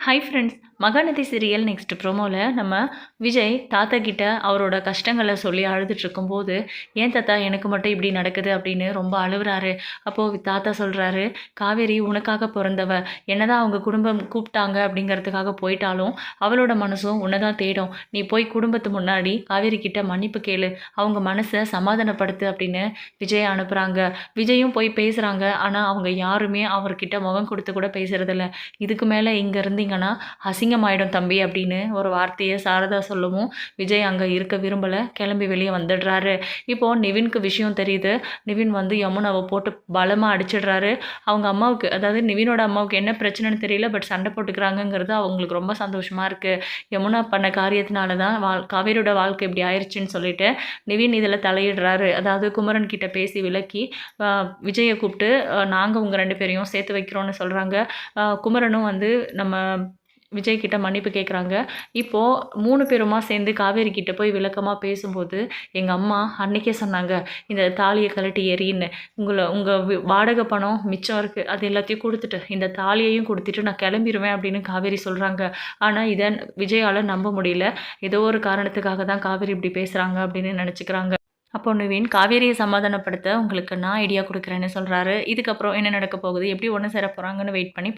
Hi friends Mahanadi serial next ப்ரோமோவில் நம்ம விஜய் தாத்தா கிட்ட அவரோட கஷ்டங்களை சொல்லி அழுதுட்டு போது ஏன் தாத்தா எனக்கு மட்டும் இப்படி நடக்குது? அப்படின்னு ரொம்ப அழுகுறாரு அப்போது தாத்தா சொல்கிறாரு காவேரி உனக்காக பிறந்தவ. என்னதான் அவங்க குடும்பம் கூப்பிட்டாங்க அப்படிங்கிறதுக்காக போயிட்டாலும் அவளோட மனசும் உன்னை தான் தேடும். நீ போய் குடும்பத்து முன்னாடி காவேரி கிட்ட மன்னிப்பு கேளு. அவங்க மனசை சமாதானப்படுத்து அப்படின்னு விஜய் அனுப்புகிறாங்க விஜயும் போய் பேசுகிறாங்க ஆனால் அவங்க யாருமே அவர்கிட்ட முகம் கொடுத்து கூட பேசுகிறதில்ல இதுக்கு மேலே இங்கே இருந்தீங்கன்னா அசிங்கமாயிடும் தம்பி அப்படின்னு ஒரு வார்த்தையை சாரதா சொல்லவும். விஜய் அங்கே இருக்க விரும்பலை கிளம்பி வெளியே வந்துடுறாரு. இப்போது நிவின்க்கு விஷயம் தெரியுது. நிவின் வந்து யமுனாவை போட்டு பலமாக அடிச்சிடுறாரு. அவங்க அம்மாவுக்கு அதாவது நிவினோட அம்மாவுக்கு என்ன பிரச்சனைன்னு தெரியல பட் சண்டை போட்டுக்கிறாங்கங்கிறது அவங்களுக்கு ரொம்ப சந்தோஷமாக இருக்குது யமுனா பண்ண காரியத்தினால தான் வாழ் காவேரியோட வாழ்க்கை இப்படி ஆயிடுச்சுன்னு சொல்லிட்டு நிவின் இதில் தலையிடுறாரு. அதாவது குமரன் கிட்ட பேசி விலக்கி விஜயை கூப்பிட்டு நாங்கள் உங்கள் ரெண்டு பேரையும் சேர்த்து வைக்கிறோன்னு சொல்கிறாங்க குமரனும் வந்து நம்ம விஜய் கிட்ட மன்னிப்பு கேட்குறாங்க இப்போது மூணு பேருமா சேர்ந்து காவேரி கிட்ட போய் விளக்கமாக பேசும்போது எங்கள் அம்மா அன்னைக்கே சொன்னாங்க இந்த தாலியை கழட்டி எறின்னு. உங்களை உங்கள் வாடகை பணம் மிச்சம் இருக்குது அது எல்லாத்தையும் கொடுத்துட்டு இந்த தாலியையும் கொடுத்துட்டு நான் கிளம்பிடுவேன் அப்படின்னு காவேரி சொல்கிறாங்க ஆனால் இதை விஜயால் நம்ப முடியல. ஏதோ ஒரு காரணத்துக்காக தான் காவேரி இப்படி பேசுகிறாங்க அப்படின்னு நினச்சிக்கிறாங்க. அப்போ நுவீன் காவேரியை சமாதானப்படுத்த உங்களுக்கு நான் ஐடியா கொடுக்குறேன்னு சொல்கிறாரு இதுக்கப்புறம் என்ன நடக்க போகுது? எப்படி ஒன்று சேர போகிறாங்கன்னு வெயிட் பண்ணி